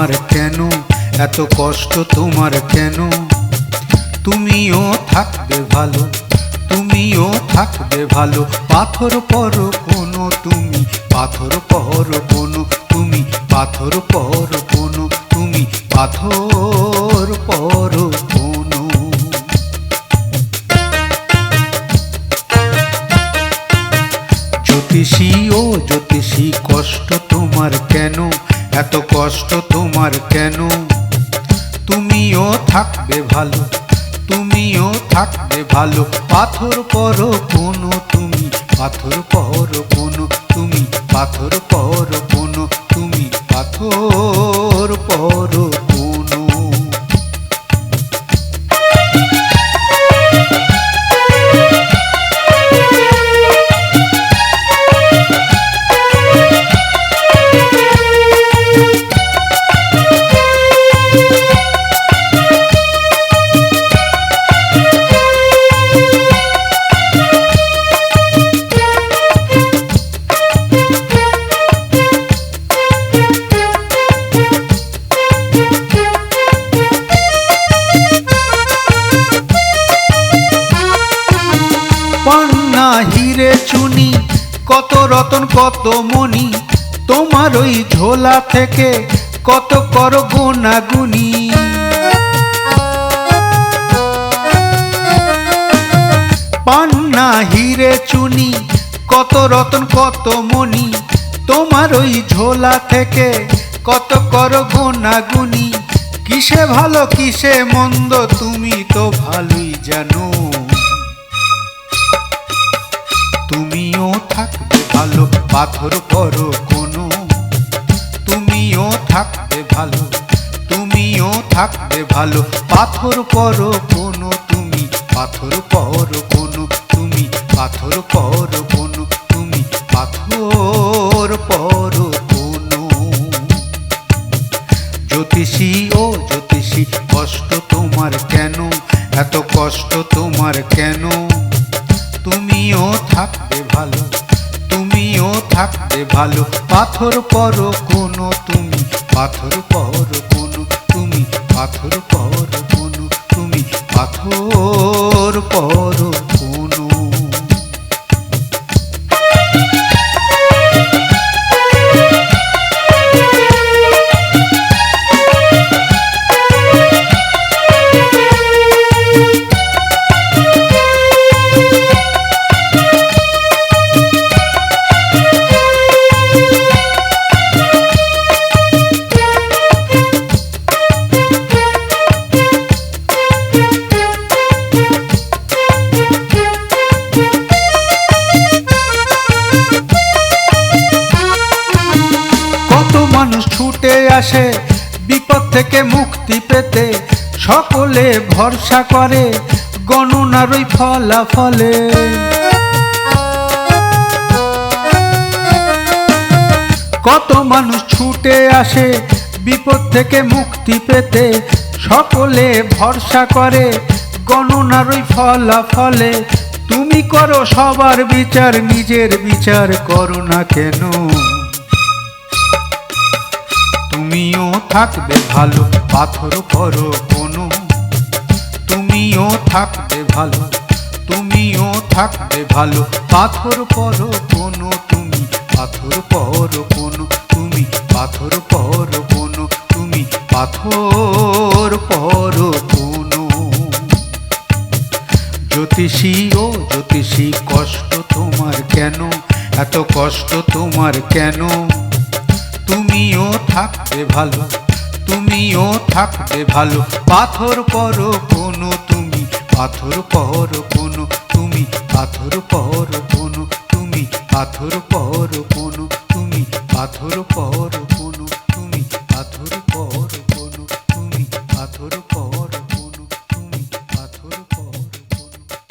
তোমার কেন? এত কষ্ট তোমার কেন? তুমিও থাকবে ভালো, তুমিও থাকবে ভালো। পাথর পর কোনো, তুমি পাথর পর কোনো, তুমি পাথর পর কোনো, তুমি পাথর পর জ্যোতিষী ও জ্যোতিষী, কষ্ট তোমার কেন? এত কষ্ট তোমার কেন? তুমিও থাকবে ভালো, তুমিও থাকবে ভালো। পাথর পর কোনো তুমি, পাথর পর কোনো তুমি, পাথর পর কোনো তুমি, পাথর পর পান্না হিরে চুনি, কত রতন, কত মণি, তোমার ওই ঝোলা থেকে কত কর গুণাগুনি পান্না হিরে চুনি, কত রতন, কত মণি, তোমার ওই ঝোলা থেকে কত কর গুণাগুনি কিসে ভালো, কিসে মন্দ, তুমি তো ভালোই জানো। পাথর করো কোনো। তুমিও থাকবে ভালো, তুমিও থাকবে ভালো। পাথর করো কোনো, তুমি পাথর করো কোনো, তুমি পাথর করো কোনো, তুমি পাথর করো কোনো। জ্যোতিষী ও জ্যোতিষী, কষ্ট তোমার কেন? এত কষ্ট তোমার কেন? তুমিও থাকবে ভালো তুমিও থাকতে ভালো। পাথর পর কোনো তুমি, পাথর পর কোনো তুমি, পাথর পর কোনো তুমি, পাথর পর আসে, বিপদ থেকে মুক্তি পেতে সকলে ভরসা করে, গণনার ওই ফলাফলে। কত মানুষ ছুটে আসে, বিপদ থেকে মুক্তি পেতে সকলে ভরসা করে, গণনার ওই ফলাফলে। তুমি করো সবার বিচার, নিজের বিচার করো না কেন? তুমিও থাকবে ভালো, পাথর করো কোনো। তুমিও থাকবে ভালো, তুমিও থাকবে ভালো, পাথর পরো কোনো। তুমি পাথর পরো কোনো, তুমি পাথর পরো কোনো, তুমি পাথর পরো কোনো। জ্যোতিষী ও জ্যোতিষী, কষ্ট তোমার কেন? এত কষ্ট তোমার কেন? তুমিও থাকতে ভালো, তুমিও থাকতে ভালো। পাথর পর কোনো তুমি, পাথর পর কোনো তুমি, পাথর পর কোনো তুমি, পাথর পর কোনো তুমি, পাথর পর